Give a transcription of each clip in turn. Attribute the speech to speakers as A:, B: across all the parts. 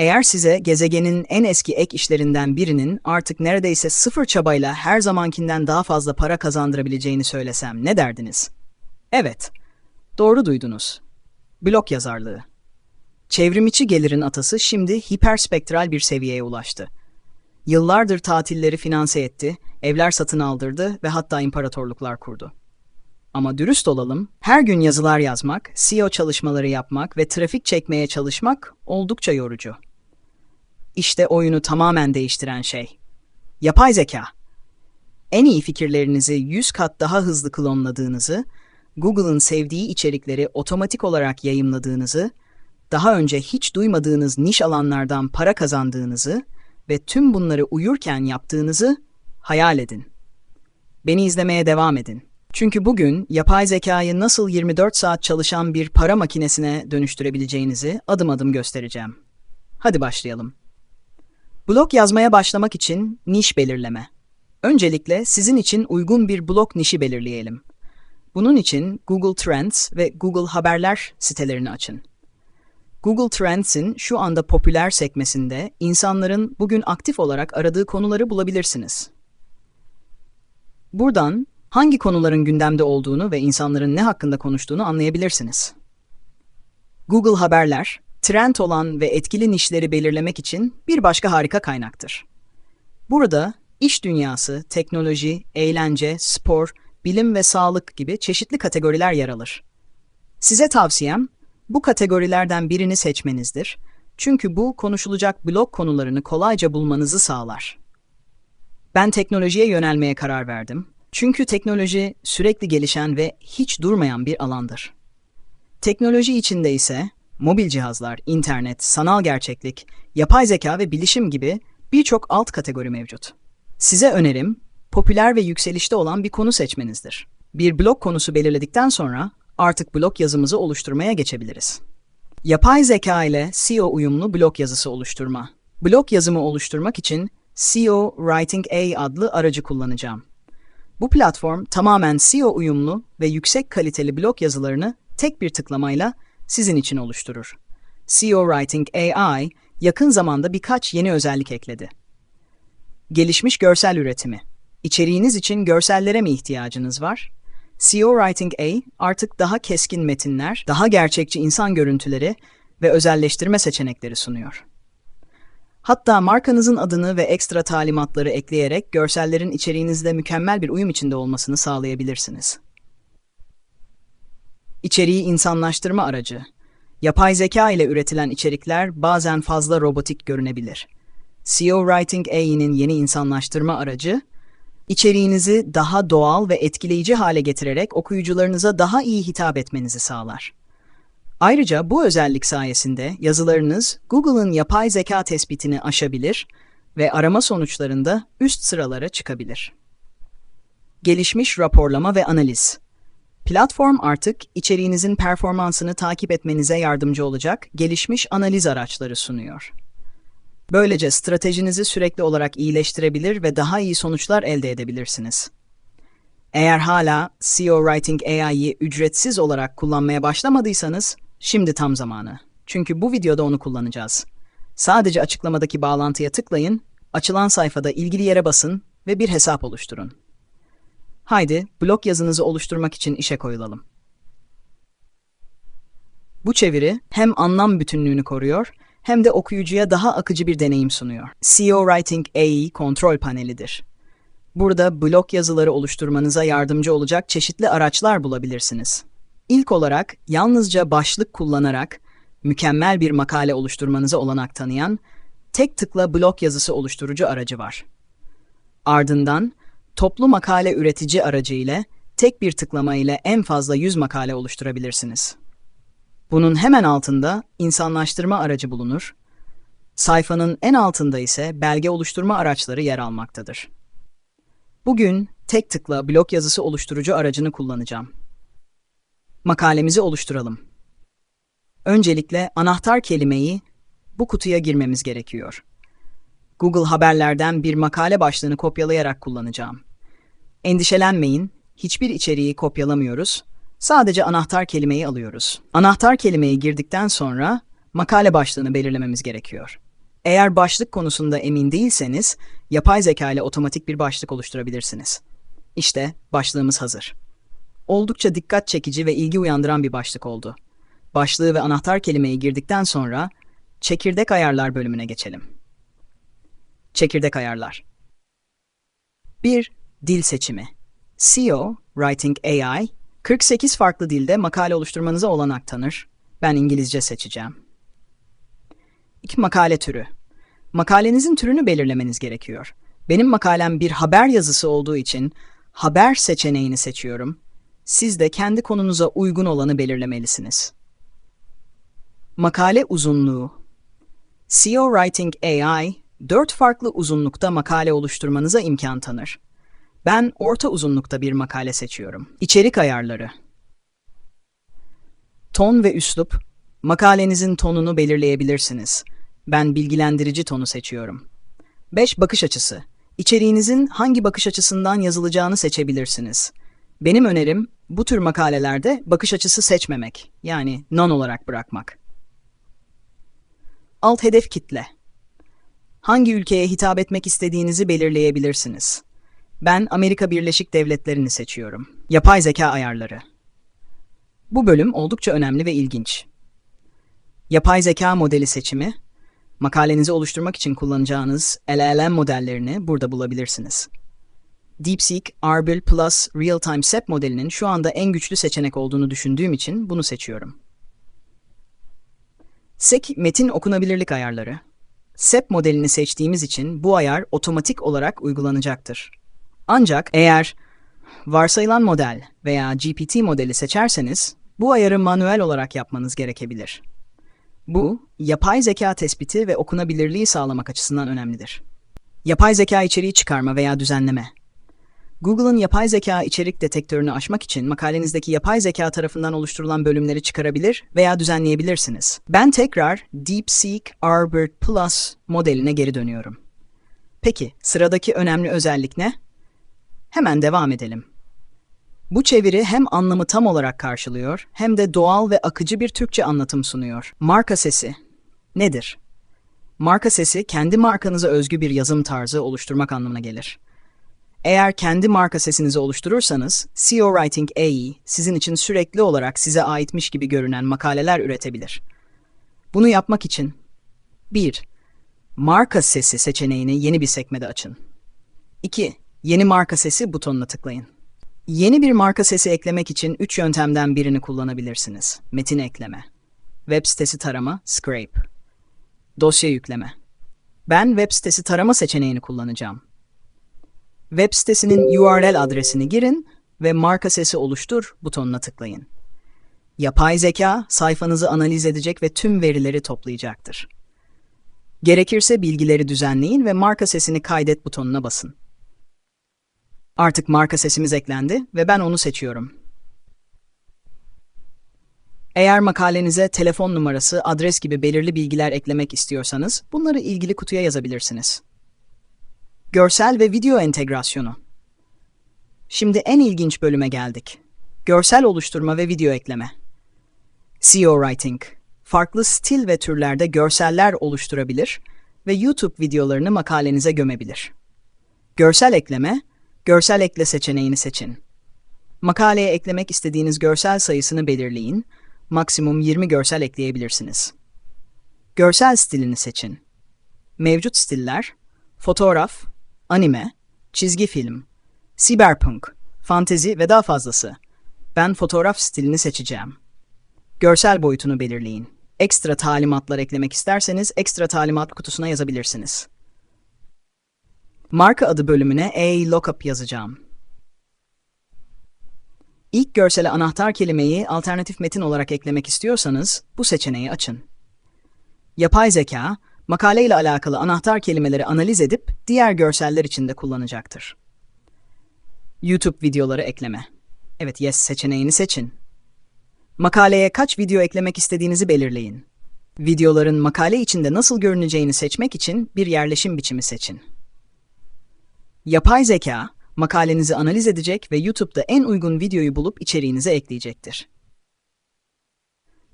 A: Eğer size gezegenin en eski ek işlerinden birinin artık neredeyse sıfır çabayla her zamankinden daha fazla para kazandırabileceğini söylesem ne derdiniz? Evet, doğru duydunuz. Blok yazarlığı. Çevrimiçi gelirin atası şimdi hiperspektral bir seviyeye ulaştı. Yıllardır tatilleri finanse etti, evler satın aldırdı ve hatta imparatorluklar kurdu. Ama dürüst olalım, her gün yazılar yazmak, SEO çalışmaları yapmak ve trafik çekmeye çalışmak oldukça yorucu. İşte oyunu tamamen değiştiren şey. Yapay zeka. En iyi fikirlerinizi 100 kat daha hızlı klonladığınızı, Google'ın sevdiği içerikleri otomatik olarak yayımladığınızı, daha önce hiç duymadığınız niş alanlardan para kazandığınızı ve tüm bunları uyurken yaptığınızı hayal edin. Beni izlemeye devam edin. Çünkü bugün yapay zekayı nasıl 24 saat çalışan bir para makinesine dönüştürebileceğinizi adım adım göstereceğim. Hadi başlayalım. Blog yazmaya başlamak için niş belirleme. Öncelikle sizin için uygun bir blog nişi belirleyelim. Bunun için Google Trends ve Google Haberler sitelerini açın. Google Trends'in şu anda popüler sekmesinde insanların bugün aktif olarak aradığı konuları bulabilirsiniz. Buradan hangi konuların gündemde olduğunu ve insanların ne hakkında konuştuğunu anlayabilirsiniz. Google Haberler, trend olan ve etkili nişleri belirlemek için bir başka harika kaynaktır. Burada iş dünyası, teknoloji, eğlence, spor, bilim ve sağlık gibi çeşitli kategoriler yer alır. Size tavsiyem bu kategorilerden birini seçmenizdir. Çünkü bu konuşulacak blog konularını kolayca bulmanızı sağlar. Ben teknolojiye yönelmeye karar verdim. Çünkü teknoloji sürekli gelişen ve hiç durmayan bir alandır. Teknoloji içinde ise mobil cihazlar, internet, sanal gerçeklik, yapay zeka ve bilişim gibi birçok alt kategori mevcut. Size önerim, popüler ve yükselişte olan bir konu seçmenizdir. Bir blog konusu belirledikten sonra artık blog yazımızı oluşturmaya geçebiliriz. Yapay zeka ile SEO uyumlu blog yazısı oluşturma. Blog yazımı oluşturmak için SEO Writing A adlı aracı kullanacağım. Bu platform tamamen SEO uyumlu ve yüksek kaliteli blog yazılarını tek bir tıklamayla sizin için oluşturur. SEO Writing AI yakın zamanda birkaç yeni özellik ekledi. Gelişmiş görsel üretimi. İçeriğiniz için görsellere mi ihtiyacınız var? SEO Writing A artık daha keskin metinler, daha gerçekçi insan görüntüleri ve özelleştirme seçenekleri sunuyor. Hatta markanızın adını ve ekstra talimatları ekleyerek görsellerin içeriğinizde mükemmel bir uyum içinde olmasını sağlayabilirsiniz. İçeriği insanlaştırma aracı. Yapay zeka ile üretilen içerikler bazen fazla robotik görünebilir. SEO Writing AI'nin yeni insanlaştırma aracı, içeriğinizi daha doğal ve etkileyici hale getirerek okuyucularınıza daha iyi hitap etmenizi sağlar. Ayrıca bu özellik sayesinde yazılarınız Google'ın yapay zeka tespitini aşabilir ve arama sonuçlarında üst sıralara çıkabilir. Gelişmiş raporlama ve analiz. Platform artık içeriğinizin performansını takip etmenize yardımcı olacak gelişmiş analiz araçları sunuyor. Böylece stratejinizi sürekli olarak iyileştirebilir ve daha iyi sonuçlar elde edebilirsiniz. Eğer hala SEO Writing AI'yi ücretsiz olarak kullanmaya başlamadıysanız, şimdi tam zamanı. Çünkü bu videoda onu kullanacağız. Sadece açıklamadaki bağlantıya tıklayın, açılan sayfada ilgili yere basın ve bir hesap oluşturun. Haydi, blog yazınızı oluşturmak için işe koyulalım. Bu çeviri hem anlam bütünlüğünü koruyor hem de okuyucuya daha akıcı bir deneyim sunuyor. SEO Writing AI kontrol panelidir. Burada blog yazıları oluşturmanıza yardımcı olacak çeşitli araçlar bulabilirsiniz. İlk olarak yalnızca başlık kullanarak mükemmel bir makale oluşturmanıza olanak tanıyan tek tıkla blog yazısı oluşturucu aracı var. Ardından toplu makale üretici aracı ile tek bir tıklama ile en fazla 100 makale oluşturabilirsiniz. Bunun hemen altında insanlaştırma aracı bulunur. Sayfanın en altında ise belge oluşturma araçları yer almaktadır. Bugün tek tıkla blog yazısı oluşturucu aracını kullanacağım. Makalemizi oluşturalım. Öncelikle anahtar kelimeyi bu kutuya girmemiz gerekiyor. Google Haberler'den bir makale başlığını kopyalayarak kullanacağım. Endişelenmeyin, hiçbir içeriği kopyalamıyoruz Sadece anahtar kelimeyi alıyoruz. Anahtar kelimeyi girdikten sonra makale başlığını belirlememiz gerekiyor. Eğer başlık konusunda emin değilseniz, yapay zeka ile otomatik bir başlık oluşturabilirsiniz. İşte başlığımız hazır. Oldukça dikkat çekici ve ilgi uyandıran bir başlık oldu. Başlığı ve anahtar kelimeyi girdikten sonra çekirdek ayarlar bölümüne geçelim. Çekirdek ayarlar. 1. Dil seçimi. SEO, Writing AI, 48 farklı dilde makale oluşturmanıza olanak tanır. Ben İngilizce seçeceğim. 2. Makale türü. Makalenizin türünü belirlemeniz gerekiyor. Benim makalem bir haber yazısı olduğu için haber seçeneğini seçiyorum. Siz de kendi konunuza uygun olanı belirlemelisiniz. Makale uzunluğu. SEO Writing AI, 4 farklı uzunlukta makale oluşturmanıza imkan tanır. Ben orta uzunlukta bir makale seçiyorum. İçerik ayarları. Ton ve üslup. Makalenizin tonunu belirleyebilirsiniz. Ben bilgilendirici tonu seçiyorum. 5. Bakış açısı. İçeriğinizin hangi bakış açısından yazılacağını seçebilirsiniz. Benim önerim bu tür makalelerde bakış açısı seçmemek, yani non olarak bırakmak. Alt hedef kitle. Hangi ülkeye hitap etmek istediğinizi belirleyebilirsiniz. Ben Amerika Birleşik Devletleri'ni seçiyorum. Yapay zeka ayarları. Bu bölüm oldukça önemli ve ilginç. Yapay zeka modeli seçimi, makalenizi oluşturmak için kullanacağınız LLM modellerini burada bulabilirsiniz. DeepSeek R1 Plus Real-Time SEP modelinin şu anda en güçlü seçenek olduğunu düşündüğüm için bunu seçiyorum. SEC metin okunabilirlik ayarları. SEP modelini seçtiğimiz için bu ayar otomatik olarak uygulanacaktır. Ancak eğer varsayılan model veya GPT modeli seçerseniz bu ayarı manuel olarak yapmanız gerekebilir. Bu, yapay zeka tespiti ve okunabilirliği sağlamak açısından önemlidir. Yapay zeka içeriği çıkarma veya düzenleme. Google'ın yapay zeka içerik detektörünü aşmak için makalenizdeki yapay zeka tarafından oluşturulan bölümleri çıkarabilir veya düzenleyebilirsiniz. Ben tekrar DeepSeek Arbor Plus modeline geri dönüyorum. Peki, sıradaki önemli özellik ne? Hemen devam edelim. Bu çeviri hem anlamı tam olarak karşılıyor hem de doğal ve akıcı bir Türkçe anlatım sunuyor. Marka sesi nedir? Marka sesi kendi markanıza özgü bir yazım tarzı oluşturmak anlamına gelir. Eğer kendi marka sesinizi oluşturursanız, SEO Writing AI sizin için sürekli olarak size aitmiş gibi görünen makaleler üretebilir. Bunu yapmak için 1. Marka sesi seçeneğini yeni bir sekmede açın. 2. Yeni marka sesi butonuna tıklayın. Yeni bir marka sesi eklemek için üç yöntemden birini kullanabilirsiniz. Metin ekleme, web sitesi tarama, scrape, dosya yükleme. Ben web sitesi tarama seçeneğini kullanacağım. Web sitesinin URL adresini girin ve marka sesi oluştur butonuna tıklayın. Yapay zeka sayfanızı analiz edecek ve tüm verileri toplayacaktır. Gerekirse bilgileri düzenleyin ve marka sesini kaydet butonuna basın. Artık marka sesimiz eklendi ve ben onu seçiyorum. Eğer makalenize telefon numarası, adres gibi belirli bilgiler eklemek istiyorsanız bunları ilgili kutuya yazabilirsiniz. Görsel ve video entegrasyonu. Şimdi en ilginç bölüme geldik. Görsel oluşturma ve video ekleme. SEO Writing. Farklı stil ve türlerde görseller oluşturabilir ve YouTube videolarını makalenize gömebilir. Görsel ekleme, Görsel ekle seçeneğini seçin. Makaleye eklemek istediğiniz görsel sayısını belirleyin. Maksimum 20 görsel ekleyebilirsiniz. Görsel stilini seçin. Mevcut stiller, fotoğraf, anime, çizgi film, cyberpunk, fantezi ve daha fazlası. Ben fotoğraf stilini seçeceğim. Görsel boyutunu belirleyin. Ekstra talimatlar eklemek isterseniz ekstra talimat kutusuna yazabilirsiniz. Marka adı bölümüne A lookup yazacağım. İlk görsele anahtar kelimeyi alternatif metin olarak eklemek istiyorsanız bu seçeneği açın. Yapay zeka, makale ile alakalı anahtar kelimeleri analiz edip diğer görseller için de kullanacaktır. YouTube videoları ekleme. Evet, yes seçeneğini seçin. Makaleye kaç video eklemek istediğinizi belirleyin. Videoların makale içinde nasıl görüneceğini seçmek için bir yerleşim biçimi seçin. Yapay zeka, makalenizi analiz edecek ve YouTube'da en uygun videoyu bulup içeriğinize ekleyecektir.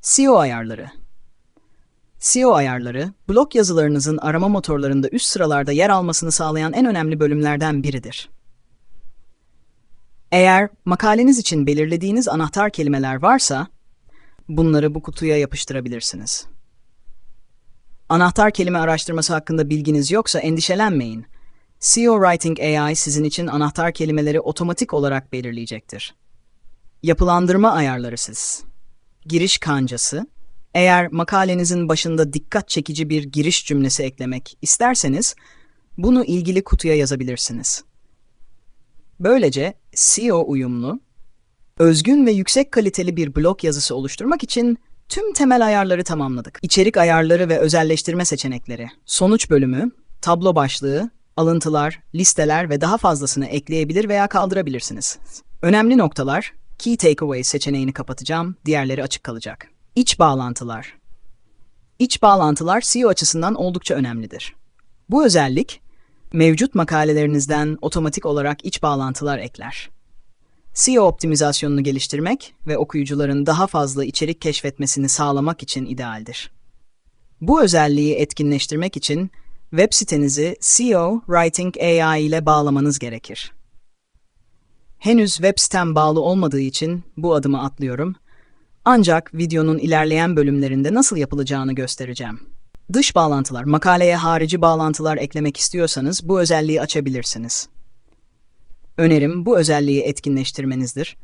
A: SEO ayarları SEO ayarları, blog yazılarınızın arama motorlarında üst sıralarda yer almasını sağlayan en önemli bölümlerden biridir. Eğer makaleniz için belirlediğiniz anahtar kelimeler varsa, bunları bu kutuya yapıştırabilirsiniz. Anahtar kelime araştırması hakkında bilginiz yoksa endişelenmeyin. SEO Writing AI sizin için anahtar kelimeleri otomatik olarak belirleyecektir. Yapılandırma ayarları siz. Giriş kancası. Eğer makalenizin başında dikkat çekici bir giriş cümlesi eklemek isterseniz, bunu ilgili kutuya yazabilirsiniz. Böylece SEO uyumlu, özgün ve yüksek kaliteli bir blog yazısı oluşturmak için tüm temel ayarları tamamladık. İçerik ayarları ve özelleştirme seçenekleri, sonuç bölümü, tablo başlığı, alıntılar, listeler ve daha fazlasını ekleyebilir veya kaldırabilirsiniz. Önemli noktalar, Key Takeaways seçeneğini kapatacağım, diğerleri açık kalacak. İç bağlantılar. İç bağlantılar SEO açısından oldukça önemlidir. Bu özellik, mevcut makalelerinizden otomatik olarak iç bağlantılar ekler. SEO optimizasyonunu geliştirmek ve okuyucuların daha fazla içerik keşfetmesini sağlamak için idealdir. Bu özelliği etkinleştirmek için web sitenizi SEO Writing AI ile bağlamanız gerekir. Henüz web sitem bağlı olmadığı için bu adımı atlıyorum. Ancak videonun ilerleyen bölümlerinde nasıl yapılacağını göstereceğim. Dış bağlantılar, makaleye harici bağlantılar eklemek istiyorsanız bu özelliği açabilirsiniz. Önerim bu özelliği etkinleştirmenizdir.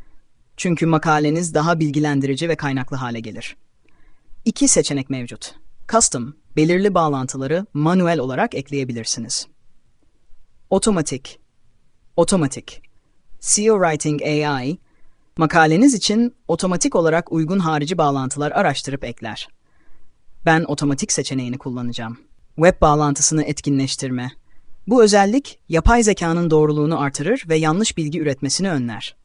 A: Çünkü makaleniz daha bilgilendirici ve kaynaklı hale gelir. İki seçenek mevcut. Custom, belirli bağlantıları manuel olarak ekleyebilirsiniz. Otomatik, otomatik. SEO Writing AI, makaleniz için otomatik olarak uygun harici bağlantılar araştırıp ekler. Ben otomatik seçeneğini kullanacağım. Web bağlantısını etkinleştirme. Bu özellik yapay zekanın doğruluğunu artırır ve yanlış bilgi üretmesini önler.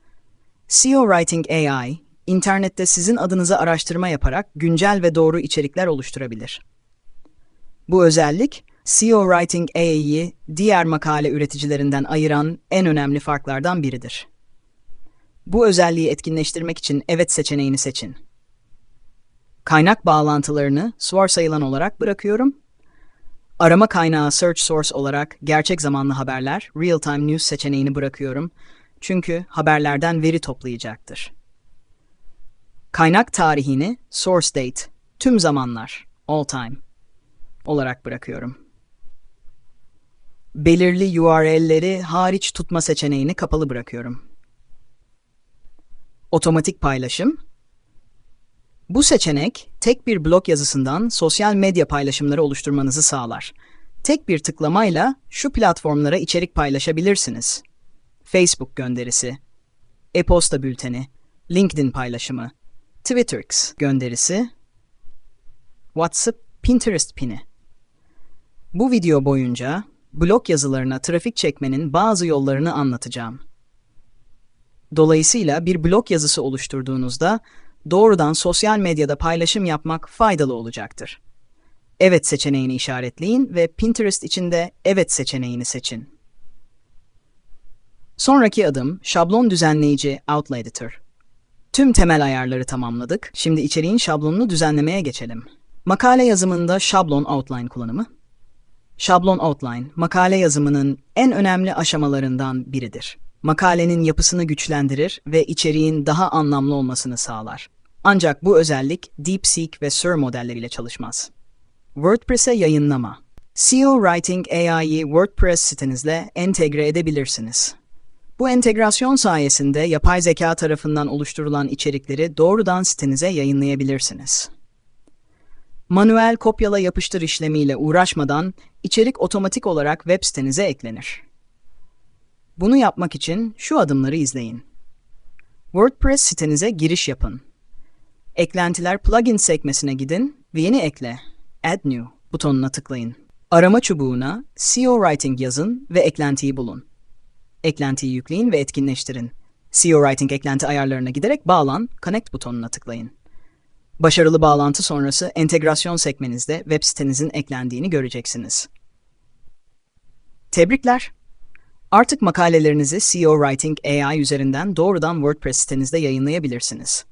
A: SEO Writing AI, internette sizin adınıza araştırma yaparak güncel ve doğru içerikler oluşturabilir. Bu özellik, SEO Writing AI'yi diğer makale üreticilerinden ayıran en önemli farklardan biridir. Bu özelliği etkinleştirmek için evet seçeneğini seçin. Kaynak bağlantılarını varsayılan olarak bırakıyorum. Arama kaynağı search source olarak gerçek zamanlı haberler, real time news seçeneğini bırakıyorum. Çünkü haberlerden veri toplayacaktır. Kaynak tarihini source date, tüm zamanlar, all time olarak bırakıyorum. Belirli URL'leri hariç tutma seçeneğini kapalı bırakıyorum. Otomatik paylaşım. Bu seçenek tek bir blog yazısından sosyal medya paylaşımları oluşturmanızı sağlar. Tek bir tıklamayla şu platformlara içerik paylaşabilirsiniz. Facebook gönderisi, e-posta bülteni, LinkedIn paylaşımı, Twitterx gönderisi, WhatsApp, Pinterest pini. Bu video boyunca blog yazılarına trafik çekmenin bazı yollarını anlatacağım. Dolayısıyla bir blog yazısı oluşturduğunuzda doğrudan sosyal medyada paylaşım yapmak faydalı olacaktır. Evet seçeneğini işaretleyin ve Pinterest içinde evet seçeneğini seçin. Sonraki adım şablon düzenleyici Outline Editor. Tüm temel ayarları tamamladık. Şimdi içeriğin şablonunu düzenlemeye geçelim. Makale yazımında şablon outline kullanımı. Şablon outline, makale yazımının en önemli aşamalarından biridir. Makalenin yapısını güçlendirir ve içeriğin daha anlamlı olmasını sağlar. Ancak bu özellik DeepSeek ve SIR modelleriyle çalışmaz. WordPress'e yayınlama. SEO Writing AI'yi WordPress sitenizle entegre edebilirsiniz. Bu entegrasyon sayesinde yapay zeka tarafından oluşturulan içerikleri doğrudan sitenize yayınlayabilirsiniz. Manuel kopyala yapıştır işlemiyle uğraşmadan içerik otomatik olarak web sitenize eklenir. Bunu yapmak için şu adımları izleyin. WordPress sitenize giriş yapın. Eklentiler plugin sekmesine gidin ve yeni ekle, Add New butonuna tıklayın. Arama çubuğuna SEO Writing yazın ve eklentiyi bulun. Eklentiyi yükleyin ve etkinleştirin. SEO Writing eklenti ayarlarına giderek bağlan, Connect butonuna tıklayın. Başarılı bağlantı sonrası entegrasyon sekmenizde web sitenizin eklendiğini göreceksiniz. Tebrikler! Artık makalelerinizi SEO Writing AI üzerinden doğrudan WordPress sitenizde yayınlayabilirsiniz.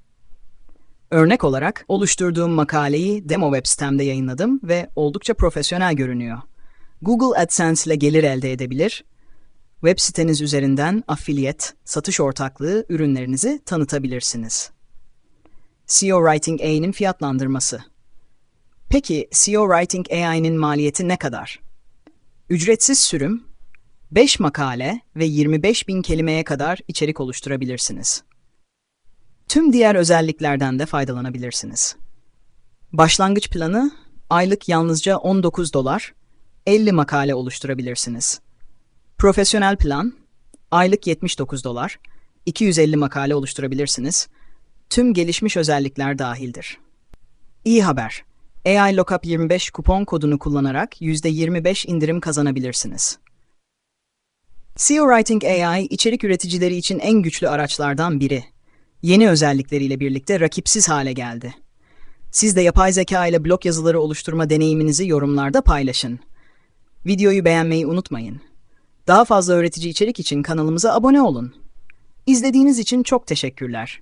A: Örnek olarak oluşturduğum makaleyi demo web sitemde yayınladım ve oldukça profesyonel görünüyor. Google AdSense ile gelir elde edebilir, web siteniz üzerinden affiliate, satış ortaklığı ürünlerinizi tanıtabilirsiniz. SEO Writing AI'nin fiyatlandırması. Peki SEO Writing AI'nin maliyeti ne kadar? Ücretsiz sürüm, 5 makale ve 25 bin kelimeye kadar içerik oluşturabilirsiniz. Tüm diğer özelliklerden de faydalanabilirsiniz. Başlangıç planı, aylık yalnızca 19 dolar, 50 makale oluşturabilirsiniz. Profesyonel plan, aylık 79 dolar, 250 makale oluşturabilirsiniz. Tüm gelişmiş özellikler dahildir. İyi haber. AI Lookup 25 kupon kodunu kullanarak %25 indirim kazanabilirsiniz. SEO Writing AI, içerik üreticileri için en güçlü araçlardan biri. Yeni özellikleriyle birlikte rakipsiz hale geldi. Siz de yapay zeka ile blog yazıları oluşturma deneyiminizi yorumlarda paylaşın. Videoyu beğenmeyi unutmayın. Daha fazla öğretici içerik için kanalımıza abone olun. İzlediğiniz için çok teşekkürler.